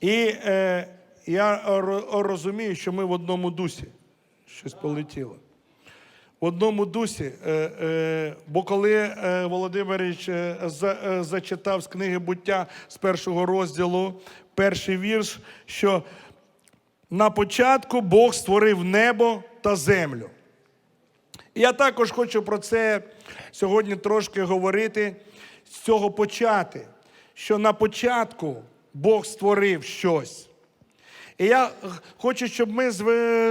І е, я розумію, що ми в одному дусі. Щось полетіло. В одному дусі. Е, е, бо коли е, Володимирович е, за, е, зачитав з книги буття з першого розділу перший вірш, що на початку Бог створив небо та землю. Я також хочу про це сьогодні трошки говорити, з цього почати, що на початку Бог створив щось. І я хочу, щоб ми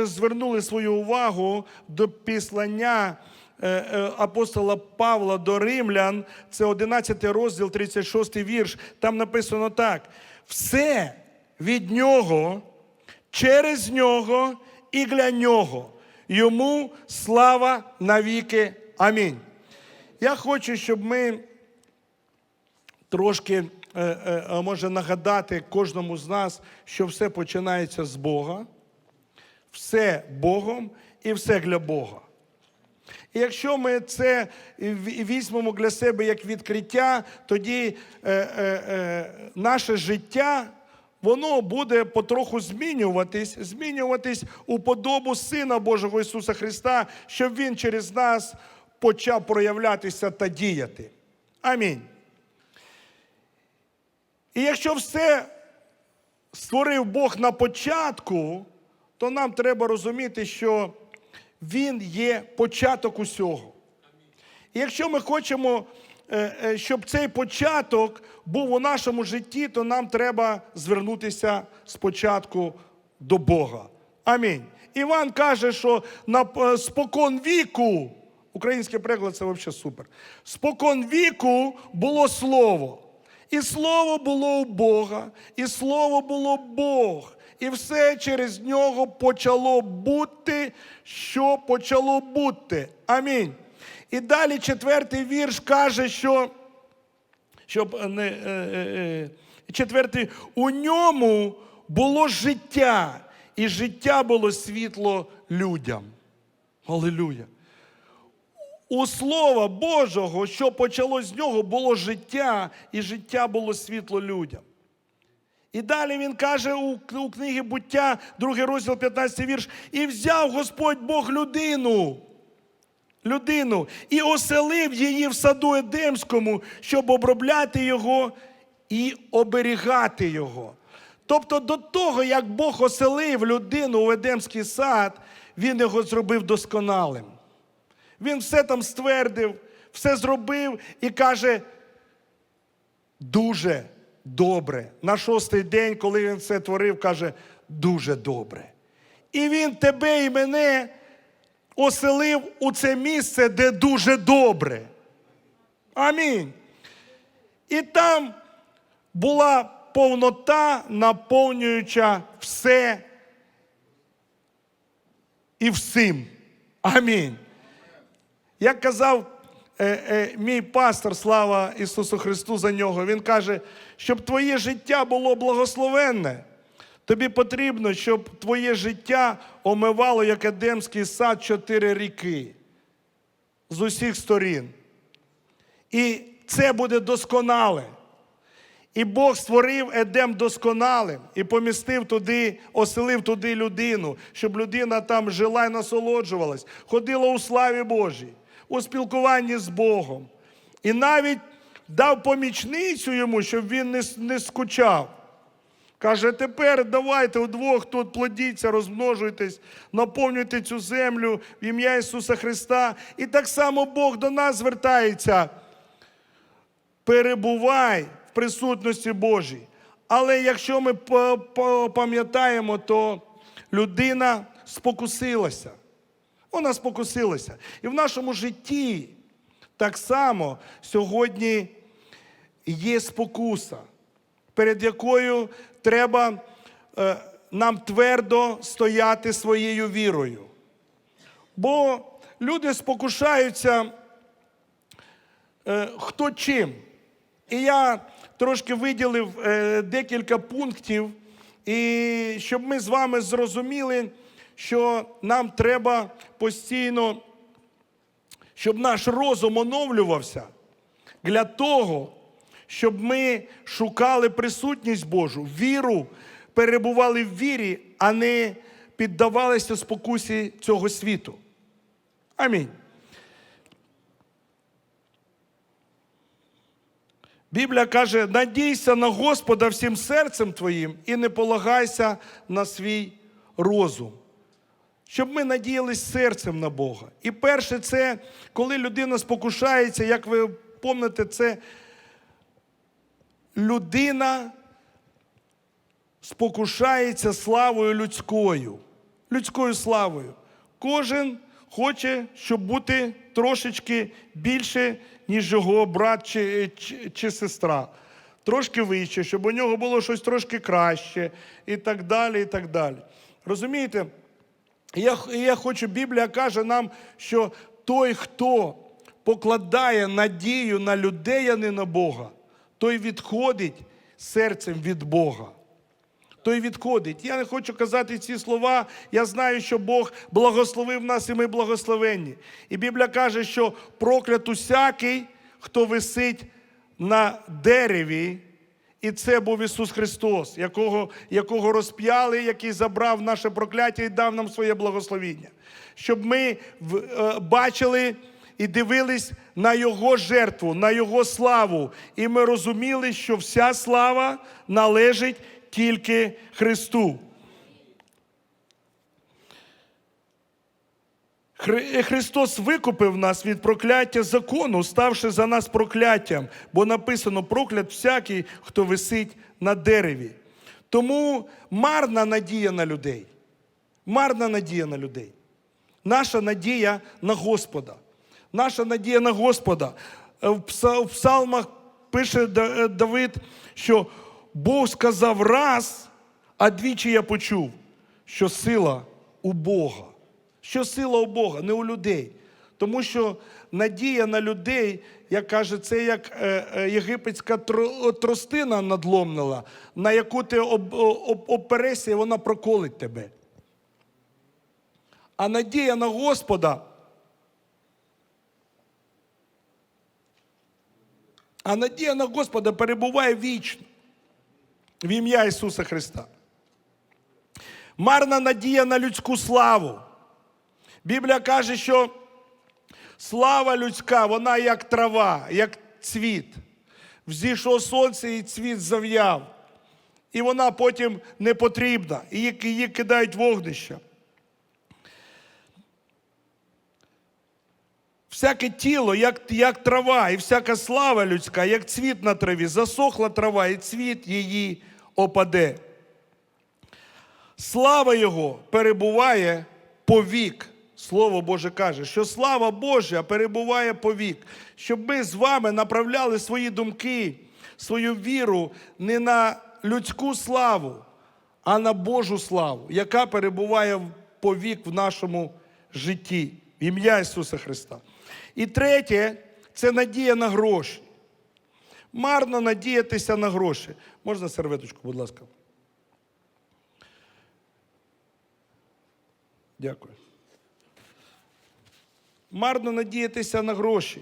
звернули свою увагу до післання е, е, апостола Павла до Римлян, це 11 розділ, 36 вірш. Там написано так: все від нього, через нього і для нього. Йому слава навіки. Амінь. Я хочу, щоб ми трошки може нагадати кожному з нас, що все починається з Бога, все Богом і все для Бога. І якщо ми це візьмемо для себе як відкриття, тоді е, е, е, наше життя воно буде потроху змінюватись, змінюватись у подобу Сина Божого Ісуса Христа, щоб Він через нас почав проявлятися та діяти. Амінь. І якщо все створив Бог на початку, то нам треба розуміти, що Він є початок усього. І якщо ми хочемо, е, е, щоб цей початок був у нашому житті, то нам треба звернутися спочатку до Бога. Амінь. Іван каже, що на е, спокон віку, український переклад це взагалі супер. Спокон віку було слово. І слово було у Бога, і слово було Бог. І все через нього почало бути, що почало бути. Амінь. І далі четвертий вірш каже, що щоб не е, е, е, четвертий, у ньому було життя, і життя було світло людям. Алілуя. У Слова Божого, що почалось з нього, було життя, і життя було світло людям. І далі він каже у, книгі буття, другий розділ, 15 вірш, і взяв Господь Бог людину, людину, і оселив її в саду Едемському, щоб обробляти його і оберігати його. Тобто до того, як Бог оселив людину у Едемський сад, він його зробив досконалим. Він все там ствердив, все зробив і каже: дуже добре. На шостий день, коли він це творив, каже, дуже добре. І він тебе і мене оселив у це місце, де дуже добре. Амінь. І там була повнота, наповнююча все і всім. Амінь. Як казав е, е, мій пастор, слава Ісусу Христу за нього, він каже, щоб твоє життя було благословенне, тобі потрібно, щоб твоє життя омивало, як Едемський сад, чотири ріки з усіх сторін. І це буде досконале. І Бог створив Едем досконалим і помістив туди, оселив туди людину, щоб людина там жила і насолоджувалась, ходила у славі Божій, у спілкуванні з Богом. І навіть дав помічницю йому, щоб він не, не скучав. Каже, тепер давайте удвох тут плодіться, розмножуйтесь, наповнюйте цю землю в ім'я Ісуса Христа. І так само Бог до нас звертається перебувай в присутності Божій. Але якщо ми пам'ятаємо, то людина спокусилася. Вона спокусилася. І в нашому житті так само сьогодні є спокуса, перед якою треба е, нам твердо стояти своєю вірою. Бо люди спокушаються е, хто чим. І я трошки виділив е, декілька пунктів, і щоб ми з вами зрозуміли, що нам треба постійно, щоб наш розум оновлювався для того, щоб ми шукали присутність Божу, віру, перебували в вірі, а не піддавалися спокусі цього світу. Амінь. Біблія каже: надійся на Господа всім серцем твоїм і не полагайся на свій розум. Щоб ми надіялись серцем на Бога. І перше, це коли людина спокушається, як ви пам'ятаєте, це людина спокушається славою людською, людською славою. Кожен хоче, щоб бути трошечки більше, ніж його брат чи, чи, чи сестра. Трошки вище, щоб у нього було щось трошки краще, і так далі. і так далі. Розумієте? Я, я хочу, Біблія каже нам, що той, хто покладає надію на людей, а не на Бога, той відходить серцем від Бога. Той відходить. Я не хочу казати ці слова. Я знаю, що Бог благословив нас, і ми благословенні. І Біблія каже, що проклят усякий, хто висить на дереві, і це був Ісус Христос, якого, якого розп'яли, який забрав наше прокляття і дав нам своє благословіння. Щоб ми е, бачили і дивились на Його жертву, на Його славу. І ми розуміли, що вся слава належить тільки Христу. Хри- Христос викупив нас від прокляття закону, ставши за нас прокляттям, бо написано проклят всякий, хто висить на дереві. Тому марна надія на людей. Марна надія на людей. Наша надія на Господа. Наша надія на Господа. Е, В псалмах пише е, Давид, що Бог сказав раз, а двічі я почув, що сила у Бога. Що сила у Бога, не у людей. Тому що надія на людей, як каже, це як е, е, єгипетська тро- тростина надломлена, на яку ти оперешся, і вона проколить тебе. А надія на Господа. А надія на Господа перебуває вічно в ім'я Ісуса Христа. Марна надія на людську славу. Біблія каже, що слава людська, вона як трава, як цвіт. Взійшло сонце і цвіт зав'яв. І вона потім не потрібна. Її, її кидають в вогнище. Всяке тіло, як, як трава, і всяка слава людська, як цвіт на траві, засохла трава, і цвіт її опаде. Слава Його перебуває повік. Слово Боже каже, що слава Божа перебуває повік, щоб ми з вами направляли свої думки, свою віру не на людську славу, а на Божу славу, яка перебуває повік в нашому житті. В ім'я Ісуса Христа. І третє це надія на гроші. Марно надіятися на гроші. Можна серветочку, будь ласка. Дякую. Марно надіятися на гроші.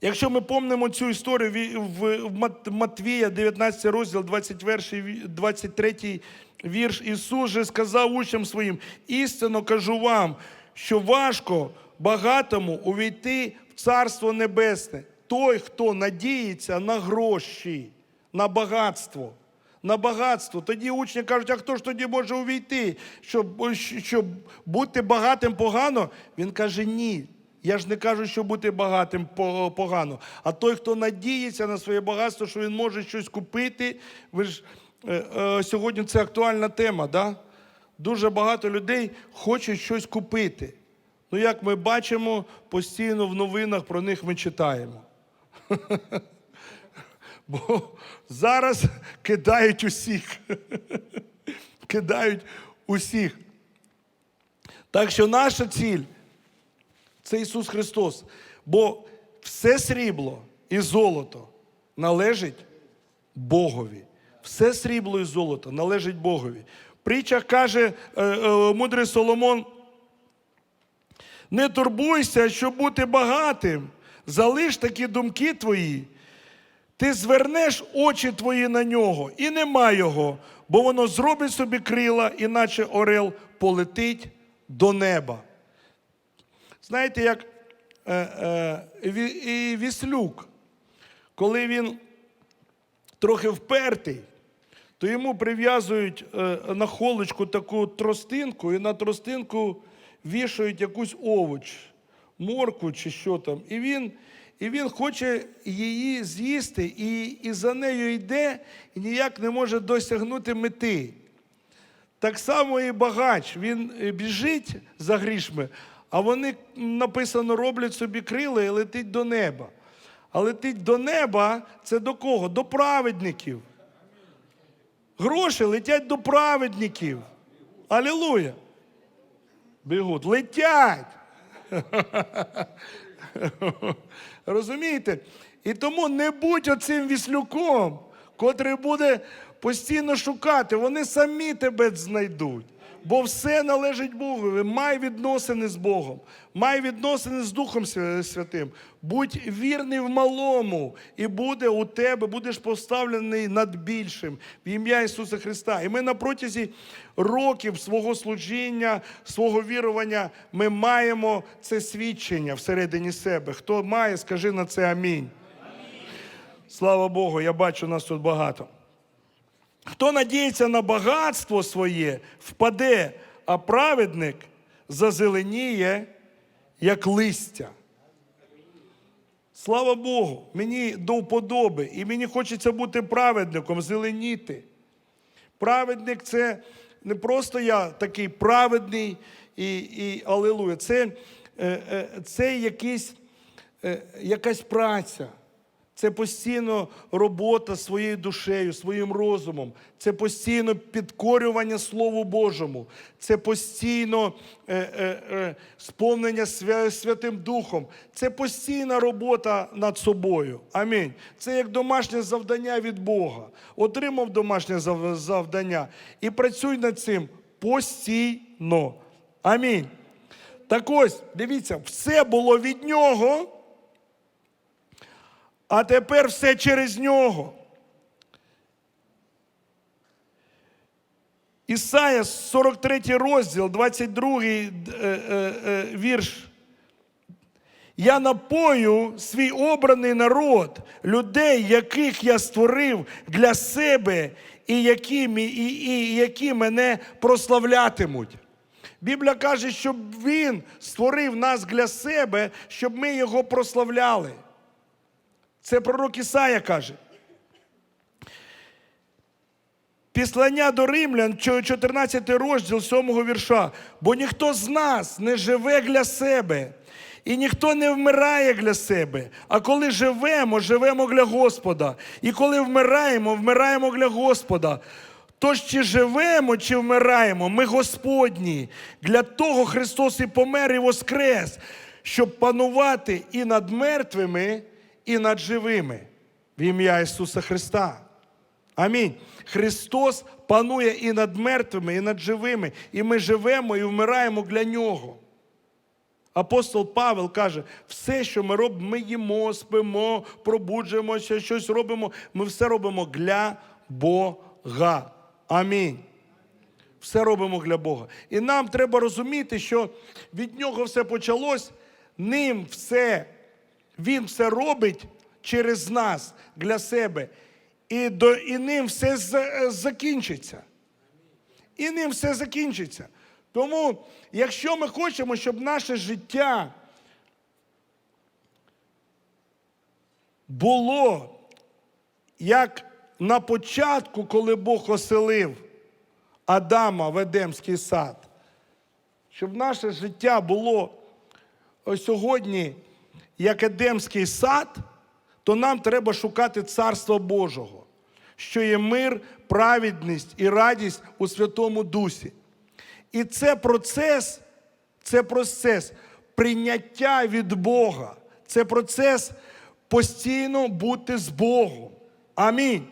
Якщо ми помнимо цю історію в Матвія, 19 розділ, 21, ві- 23 вірш, Ісус же сказав учням своїм: істинно кажу вам, що важко багатому увійти в Царство Небесне. Той, хто надіється на гроші, на багатство. На багатство. Тоді учні кажуть, а хто ж тоді може увійти? Щоб, щоб бути багатим погано? Він каже, ні. Я ж не кажу, що бути багатим погано. А той, хто надіється на своє багатство, що він може щось купити. Ви ж е, е, сьогодні це актуальна тема, да? Дуже багато людей хочуть щось купити. Ну, як ми бачимо, постійно в новинах про них ми читаємо. Бо зараз кидають усіх. кидають усіх. Так що наша ціль це Ісус Христос. Бо все срібло і золото належить Богові. Все срібло і золото належить Богові. В притчах каже е, е, мудрий Соломон: не турбуйся, щоб бути багатим. залиш такі думки твої, ти звернеш очі твої на нього, і нема його, бо воно зробить собі крила, іначе орел полетить до неба. Знаєте, як е, е, Віслюк, коли він трохи впертий, то йому прив'язують е, на холочку таку тростинку, і на тростинку вішають якусь овоч, морку чи що там. І він, і він хоче її з'їсти, і, і за нею йде, і ніяк не може досягнути мети. Так само і багач, він е, біжить за грішми, а вони написано роблять собі крила і летить до неба. А летить до неба це до кого? До праведників. Гроші летять до праведників. Алілуя. Бігуть, летять. Розумієте? І тому не будь оцим віслюком, котрий буде постійно шукати. Вони самі тебе знайдуть. Бо все належить Богу. Май відносини з Богом, май відносини з Духом Святим. Будь вірний в малому, і буде у тебе, будеш поставлений над більшим в ім'я Ісуса Христа. І ми на протязі років свого служіння, свого вірування, ми маємо це свідчення всередині себе. Хто має, скажи на це амінь. Слава Богу, я бачу нас тут багато. Хто надіється на багатство своє, впаде, а праведник зазеленіє, як листя. Слава Богу, мені до вподоби, і мені хочеться бути праведником, зеленіти. Праведник це не просто я такий праведний і, і алілуя. Це, е, е, це якийсь, е, якась праця. Це постійно робота своєю душею, своїм розумом. Це постійно підкорювання Слову Божому. Це постійно е, е, е, сповнення свя- Святим Духом. Це постійна робота над собою. Амінь. Це як домашнє завдання від Бога. Отримав домашнє завдання і працюй над цим постійно. Амінь. Так ось, дивіться, все було від нього. А тепер все через нього. Ісая, 43 розділ, 22 е, е, е, вірш. Я напою свій обраний народ, людей, яких я створив для себе, і які, і, і, які мене прославлятимуть. Біблія каже, щоб Він створив нас для себе, щоб ми його прославляли. Це пророк Ісая каже. Післання до римлян, 14 розділ 7 вірша. Бо ніхто з нас не живе для себе, і ніхто не вмирає для себе. А коли живемо, живемо для Господа. І коли вмираємо, вмираємо для Господа. Тож чи живемо, чи вмираємо, ми Господні. Для того Христос і помер, і воскрес, щоб панувати і над мертвими, і над живими. В ім'я Ісуса Христа. Амінь. Христос панує і над мертвими, і над живими. І ми живемо і вмираємо для Нього. Апостол Павел каже: все, що ми робимо, ми їмо, спимо, пробуджуємося, щось робимо. Ми все робимо для Бога. Амінь. Все робимо для Бога. І нам треба розуміти, що від нього все почалось, ним все, він все робить через нас, для себе. І, до, і ним все за- закінчиться. І ним все закінчиться. Тому, якщо ми хочемо, щоб наше життя було як на початку, коли Бог оселив Адама в Едемський сад, щоб наше життя було сьогодні як Едемський сад, то нам треба шукати Царства Божого, що є мир, праведність і радість у Святому Дусі. І це процес, це процес прийняття від Бога. Це процес постійно бути з Богом. Амінь.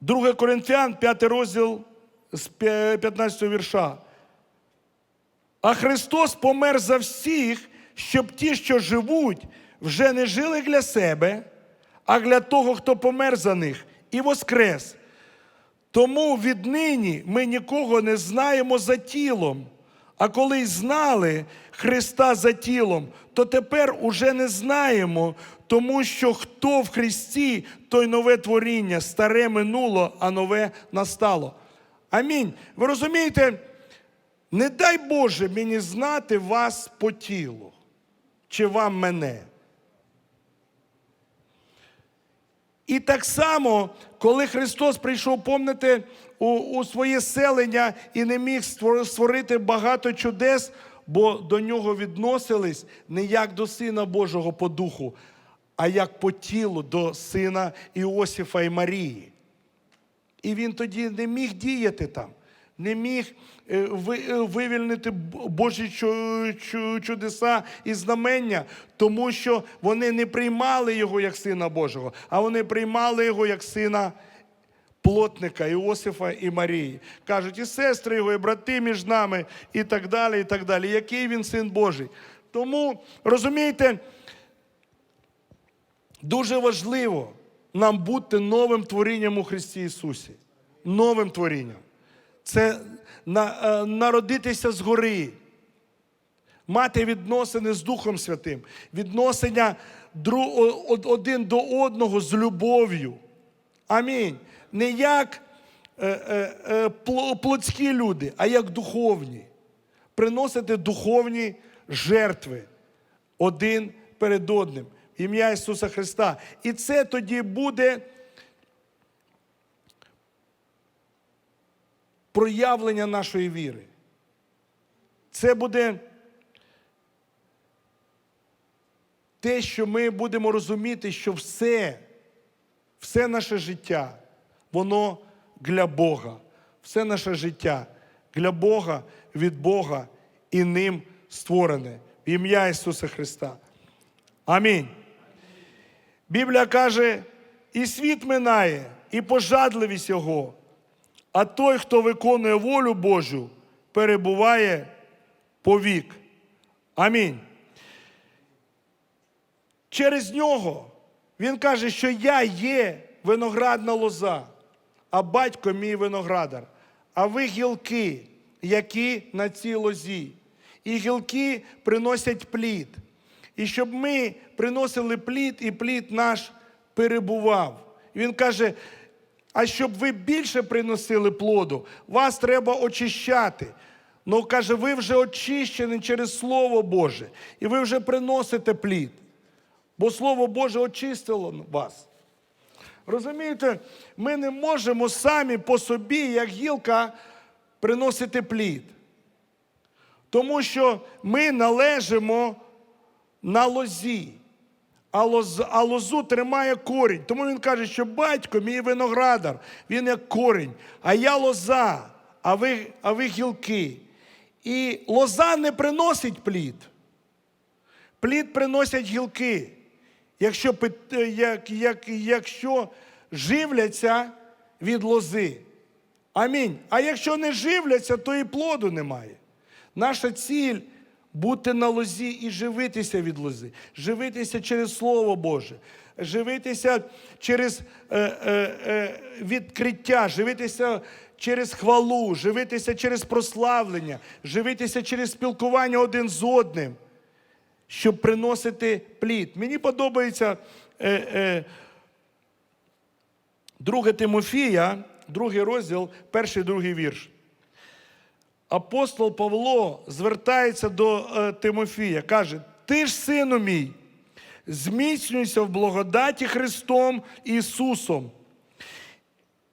2 Коринфян, 5 розділ з 15 вірша. А Христос помер за всіх, щоб ті, що живуть, вже не жили для себе, а для того, хто помер за них, і воскрес. Тому віднині ми нікого не знаємо за тілом. А коли й знали Христа за тілом, то тепер уже не знаємо, тому що хто в Христі, той нове творіння, старе минуло, а нове настало. Амінь. Ви розумієте, не дай Боже мені знати вас по тілу, чи вам мене. І так само, коли Христос прийшов, помните, у, у своє селення і не міг створити багато чудес, бо до нього відносились не як до Сина Божого по духу, а як по тілу до сина Іосифа і Марії. І він тоді не міг діяти там, не міг е, е, вивільнити Божі чу- чу- чудеса і знамення, тому що вони не приймали його як сина Божого, а вони приймали його як сина плотника Іосифа і Марії. Кажуть, і сестри його, і брати між нами, і так далі, і так далі. Який він син Божий. Тому розумієте, Дуже важливо нам бути новим творінням у Христі Ісусі. Новим творінням. Це е, народитися згори, мати відносини з Духом Святим, відносини дру, один до одного з любов'ю. Амінь. Не як е, е, плотські люди, а як духовні. Приносити духовні жертви один перед одним. Ім'я Ісуса Христа. І це тоді буде проявлення нашої віри. Це буде те, що ми будемо розуміти, що все, все наше життя, воно для Бога. Все наше життя для Бога, від Бога і ним створене. В ім'я Ісуса Христа. Амінь. Біблія каже, і світ минає, і пожадливість його, а той, хто виконує волю Божу, перебуває повік. Амінь. Через нього він каже, що я є виноградна лоза, а батько мій виноградар, а ви гілки, які на цій лозі. І гілки приносять плід. І щоб ми приносили плід, і плід наш перебував. Він каже: а щоб ви більше приносили плоду, вас треба очищати. Ну, каже, ви вже очищені через Слово Боже, і ви вже приносите плід. Бо Слово Боже очистило вас. Розумієте, ми не можемо самі по собі, як гілка, приносити плід. Тому що ми належимо на лозі, а, лоз, а лозу тримає корінь. Тому він каже, що батько мій виноградар, він як корінь, а я лоза, а ви, а ви гілки. І лоза не приносить плід. Плід приносять гілки, якщо, е, як, як, якщо живляться від лози. Амінь. А якщо не живляться, то і плоду немає. Наша ціль бути на лозі і живитися від лози, живитися через Слово Боже, живитися через е, е, е, відкриття, живитися через хвалу, живитися через прославлення, живитися через спілкування один з одним, щоб приносити плід. Мені подобається е, е, 2 Тимофія, другий розділ, перший другий вірш. Апостол Павло звертається до е, Тимофія, каже: Ти ж, сину мій, зміцнюйся в благодаті Христом Ісусом.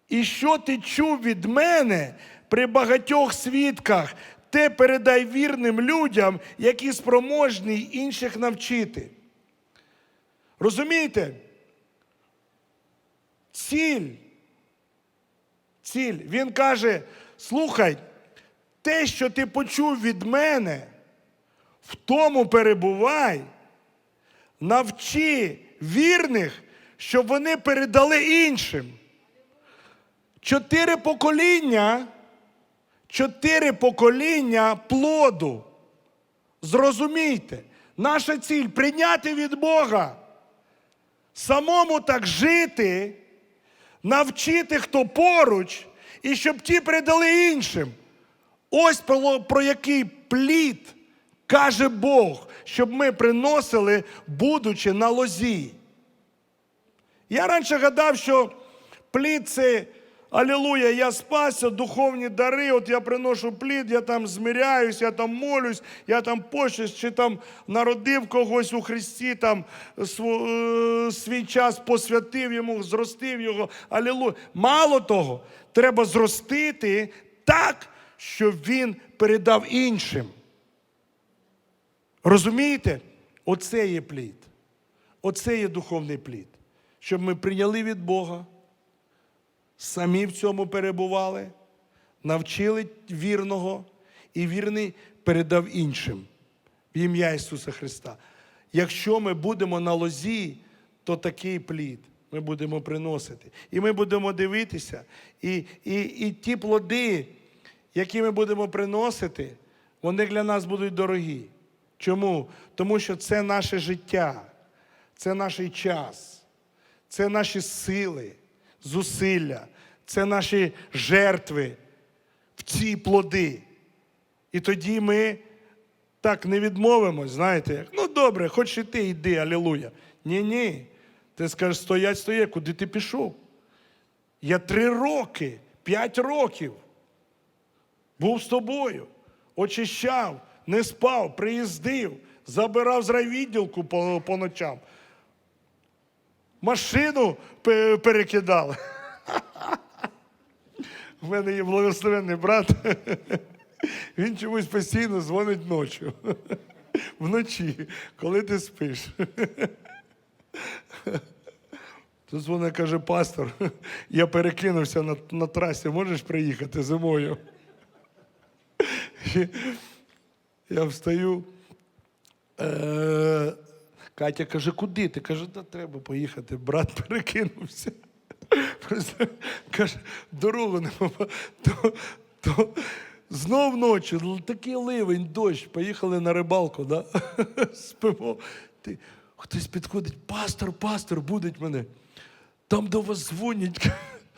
І що ти чув від мене при багатьох свідках, те передай вірним людям, які спроможні інших навчити. Розумієте? Ціль. Ціль. Він каже: слухай, те, що ти почув від мене, в тому перебувай, навчи вірних, щоб вони передали іншим. Чотири покоління, чотири покоління плоду Зрозумійте, наша ціль прийняти від Бога, самому так жити, навчити, хто поруч, і щоб ті передали іншим. Ось про, про який плід каже Бог, щоб ми приносили, будучи на лозі. Я раніше гадав, що плід це Алілуя, я спасся, духовні дари, от я приношу плід, я там зміряюсь, я там молюсь, я там пощусь, чи там народив когось у Христі, там е, свій час посвятив йому, зростив його. Алілуя. Мало того, треба зростити так, щоб він передав іншим. Розумієте? Оце є плід. Оце є духовний плід. Щоб ми прийняли від Бога, самі в цьому перебували, навчили вірного, і вірний передав іншим в ім'я Ісуса Христа. Якщо ми будемо на лозі, то такий плід ми будемо приносити. І ми будемо дивитися, і, і, і ті плоди, які ми будемо приносити, вони для нас будуть дорогі. Чому? Тому що це наше життя, це наш час, це наші сили, зусилля, це наші жертви в ці плоди. І тоді ми так не відмовимось, знаєте, ну добре, хоч і ти йди, алілуя. Ні, ні. Ти скажеш, стоять, стоять, куди ти пішов? Я три роки, п'ять років був з тобою, очищав, не спав, приїздив, забирав з райвідділку по, по ночам. Машину перекидали. У мене є благословенний брат. Він чомусь постійно дзвонить ночі. Вночі, коли ти спиш. Тут дзвонить, каже, пастор, я перекинувся на, на трасі, можеш приїхати зимою? Я встаю. Е, Катя каже, куди? Ти каже, та треба поїхати. Брат перекинувся. Просто, Каже, дорогу не то, то знов ночі, такий ливень, дощ, поїхали на рибалку, да? спимо. Ти, хтось підходить, пастор, пастор, будить мене. Там до вас дзвонять.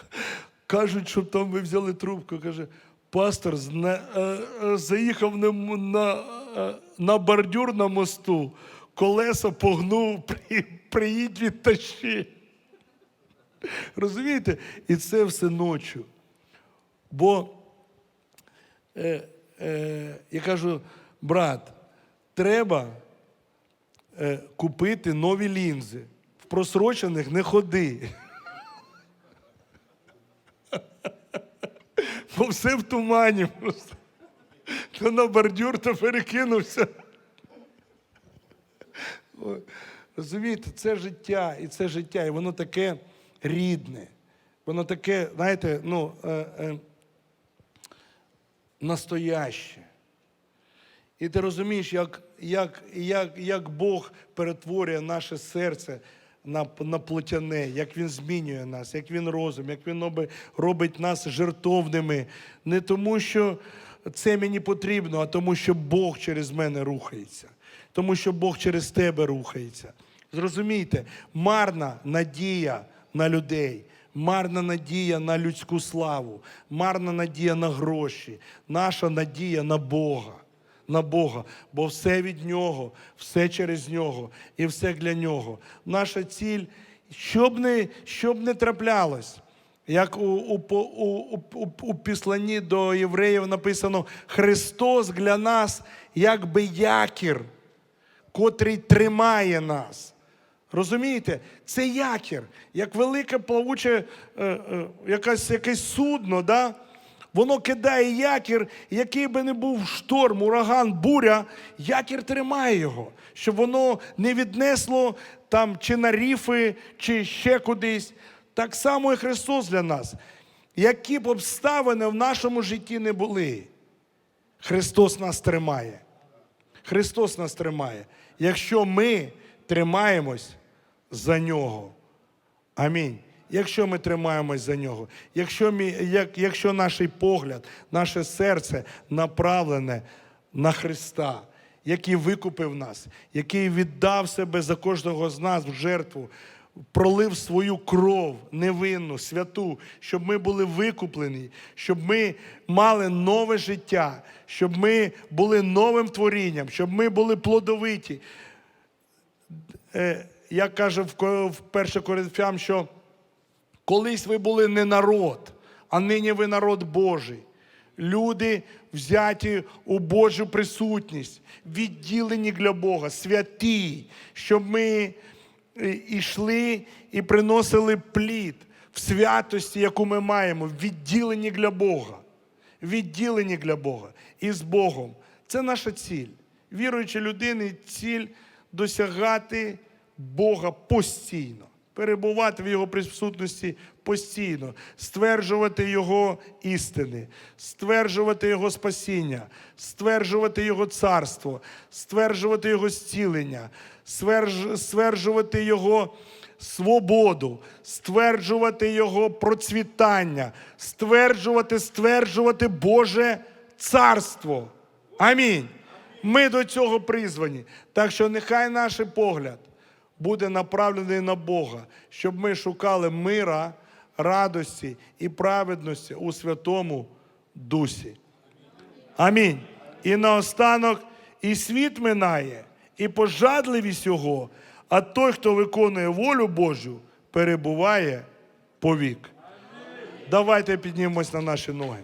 Кажуть, щоб там ви взяли трубку. Каже, пастор е, е, заїхав на, на, е, на бордюр на мосту, колеса погнув, при, приїдь відтащи. Розумієте? І це все ночі. Бо е, е, я кажу, брат, треба е, купити нові лінзи. В просрочених не ходи. Бо все в тумані просто. То на бордюр, то перекинувся. Розумієте, це життя, і це життя, і воно таке рідне. Воно таке, знаєте, ну, е, е, настояще. І ти розумієш, як, як, як, як Бог перетворює наше серце на, на плотяне, як Він змінює нас, як Він розум, як Він робить нас жертовними. Не тому, що це мені потрібно, а тому, що Бог через мене рухається. Тому що Бог через тебе рухається. Зрозумійте, марна надія на людей. Марна надія на людську славу, марна надія на гроші, наша надія на Бога на Бога, бо все від Нього, все через Нього і все для Нього. Наша ціль, щоб не, щоб не траплялось. Як у, у, у, у, у, післанні до євреїв написано, Христос для нас якби якір, котрий тримає нас. Розумієте? Це якір, як велике плавуче е, е, якась, якесь судно, да? Воно кидає якір, який би не був шторм, ураган, буря, якір тримає його, щоб воно не віднесло там чи на ріфи, чи ще кудись. Так само і Христос для нас. Які б обставини в нашому житті не були, Христос нас тримає. Христос нас тримає. Якщо ми тримаємось за нього. Амінь. Якщо ми тримаємось за нього, якщо, ми, як, якщо наш погляд, наше серце направлене на Христа, який викупив нас, який віддав себе за кожного з нас в жертву, пролив свою кров невинну, святу, щоб ми були викуплені, щоб ми мали нове життя, щоб ми були новим творінням, щоб ми були плодовиті. Е, Як каже в Ко- в 1 Коринфян, що колись ви були не народ, а нині ви народ Божий. Люди взяті у Божу присутність, відділені для Бога, святі, щоб ми е, йшли і приносили плід в святості, яку ми маємо, відділені для Бога. Відділені для Бога і з Богом. Це наша ціль. Віруючи людини, ціль досягати Бога постійно, перебувати в Його присутності постійно, стверджувати Його істини, стверджувати Його спасіння, стверджувати Його царство, стверджувати Його зцілення, стверджувати Його свободу, стверджувати Його процвітання, стверджувати, стверджувати Боже царство. Амінь. Ми до цього призвані. Так що нехай наш погляд буде направлений на Бога, щоб ми шукали мира, радості і праведності у Святому Дусі. Амінь. І наостанок і світ минає, і пожадливість його, а той, хто виконує волю Божу, перебуває повік. Давайте піднімемось на наші ноги.